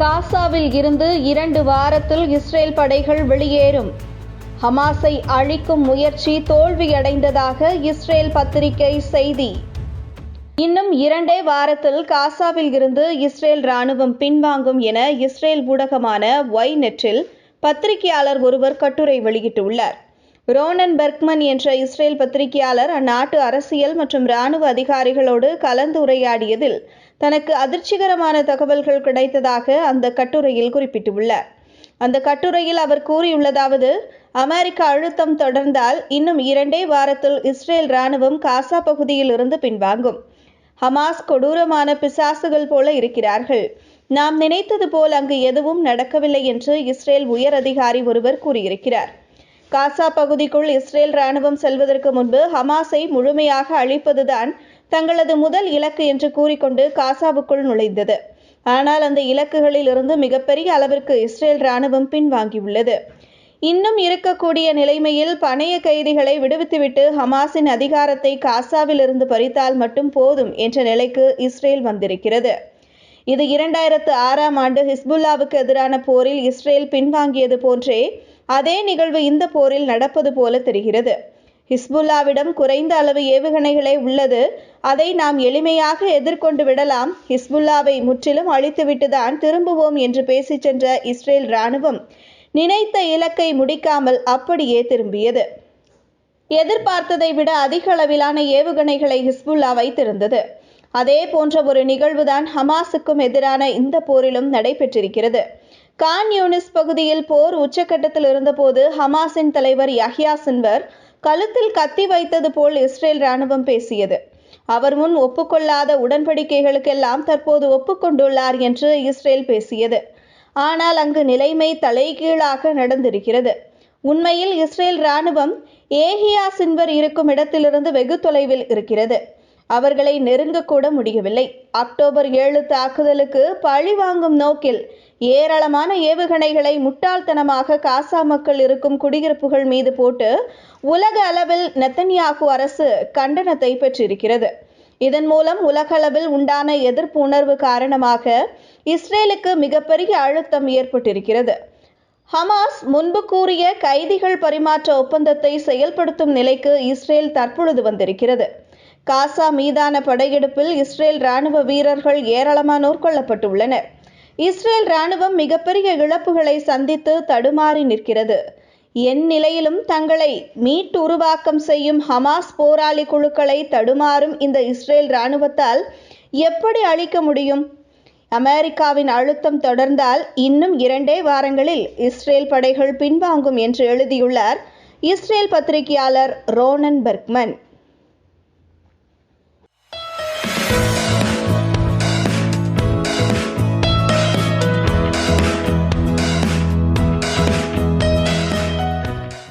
காசாவில் இருந்து இரண்டு வாரத்தில் இஸ்ரேல் படைகள் வெளியேறும். ஹமாஸை அழிக்கும் முயற்சி தோல்வியடைந்ததாக இஸ்ரேல் பத்திரிகை செய்தி. இன்னும் இரண்டே வாரத்தில் காசாவில் இருந்து இஸ்ரேல் ராணுவம் பின்வாங்கும் என இஸ்ரேல் ஊடகமான ஒய் நெற்றில் பத்திரிகையாளர் ஒருவர் கட்டுரை வெளியிட்டுள்ளார். ரோனன் பெர்க்மன் என்ற இஸ்ரேல் பத்திரிகையாளர் அந்நாட்டு அரசியல் மற்றும் ராணுவ அதிகாரிகளோடு கலந்துரையாடியதில் தனக்கு அதிர்ச்சிகரமான தகவல்கள் கிடைத்ததாக அந்த கட்டுரையில் குறிப்பிட்டுள்ளார். அந்த கட்டுரையில் அவர் கூறியுள்ளதாவது அமெரிக்க அழுத்தம் தொடர்ந்தால் இன்னும் இரண்டே வாரத்தில் இஸ்ரேல் ராணுவம் காசா பகுதியில் இருந்து பின்வாங்கும். ஹமாஸ் கொடூரமான பிசாசுகள் போல இருக்கிறார்கள். நாம் நினைத்தது போல் அங்கு எதுவும் நடக்கவில்லை என்று இஸ்ரேல் உயர் அதிகாரி ஒருவர் கூறியிருக்கிறார். காசா பகுதிக்குள் இஸ்ரேல் ராணுவம் செல்வதற்கு முன்பு ஹமாஸை முழுமையாக அழிப்பதுதான் தங்களது முதல் இலக்கு என்று கூறிக்கொண்டு காசாவுக்குள் நுழைந்தது. ஆனால் அந்த இலக்குகளில் இருந்து மிகப்பெரிய அளவிற்கு இஸ்ரேல் ராணுவம் பின்வாங்கியுள்ளது. இன்னும் இருக்கக்கூடிய நிலைமையில் பணைய கைதிகளை விடுவித்துவிட்டு ஹமாஸின் அதிகாரத்தை காசாவில் இருந்து பறித்தால் மட்டும் போதும் என்ற நிலைக்கு இஸ்ரேல் வந்திருக்கிறது. இது இரண்டாயிரத்து ஆறாம் ஆண்டு ஹிஸ்புல்லாவுக்கு எதிரான போரில் இஸ்ரேல் பின்வாங்கியது போன்றே அதே நிகழ்வு இந்த போரில் நடப்பது போல தெரிகிறது. ஹிஸ்புல்லாவிடம் குறைந்த அளவு ஏவுகணைகளே உள்ளது. அதை நாம் எளிமையாக எதிர்கொண்டு விடலாம். ஹிஸ்புல்லாவை முற்றிலும் அழித்துவிட்டுதான் திரும்புவோம் என்று பேசிச் சென்ற இஸ்ரேல் ராணுவம் நினைத்த இலக்கை முடிக்காமல் அப்படியே திரும்பியது. எதிர்பார்த்ததை விட அதிக அளவிலான ஏவுகணைகளை ஹிஸ்புல்லா வைத்திருந்தது அதே போன்ற ஒரு நிகழ்வுதான் ஹமாஸுக்கும் எதிரான இந்த போரிலும் நடைபெற்றிருக்கிறது. கான் யூனிஸ் பகுதியில் போர் உச்சக்கட்டத்தில் இருந்தபோது ஹமாஸின் தலைவர் யஹ்யா சின்வர் கழுத்தில் கத்தி வைத்தது போல் இஸ்ரேல் ராணுவம் பேசியது. அவர் முன் ஒப்புக்கொள்ளாத உடன்படிக்கைகளுக்கெல்லாம் தற்போது ஒப்புக்கொண்டுள்ளார் என்று இஸ்ரேல் பேசியது. ஆனால் அங்கு நிலைமை தலைகீழாக நடந்திருக்கிறது. உண்மையில் இஸ்ரேல் ராணுவம் ஏஹியா சின்வர் இருக்கும் இடத்திலிருந்து வெகு தொலைவில் இருக்கிறது. அவர்களை நெருங்கக்கூட முடியவில்லை. அக்டோபர் ஏழு தாக்குதலுக்கு பழி வாங்கும் நோக்கில் ஏராளமான ஏவுகணைகளை முட்டாள்தனமாக காசா மக்கள் இருக்கும் குடியிருப்புகள் மீது போட்டு உலக அளவில் நெத்தன்யாகு அரசு கண்டனத்தை பெற்றிருக்கிறது. இதன் மூலம் உலகளவில் உண்டான எதிர்ப்பு உணர்வு காரணமாக இஸ்ரேலுக்கு மிகப்பெரிய அழுத்தம் ஏற்பட்டிருக்கிறது. ஹமாஸ் முன்பு கூறிய கைதிகள் பரிமாற்ற ஒப்பந்தத்தை செயல்படுத்தும் நிலைக்கு இஸ்ரேல் தற்பொழுது வந்திருக்கிறது. காசா மீதான படையெடுப்பில் இஸ்ரேல் ராணுவ வீரர்கள் ஏராளமானோர் கொல்லப்பட்டுள்ளனர். இஸ்ரேல் ராணுவம் மிகப்பெரிய இழப்புகளை சந்தித்து தடுமாறி நிற்கிறது. என் நிலையிலும் தங்களை மீட்டு உருவாக்கம் செய்யும் ஹமாஸ் போராளி குழுக்களை தடுமாறும் இந்த இஸ்ரேல் ராணுவத்தால் எப்படி அழிக்க முடியும்? அமெரிக்காவின் அழுத்தம் தொடர்ந்தால் இன்னும் இரண்டே வாரங்களில் இஸ்ரேல் படைகள் பின்வாங்கும் என்று எழுதியுள்ளார் இஸ்ரேல் பத்திரிகையாளர் ரோனன் பெர்க்மன்.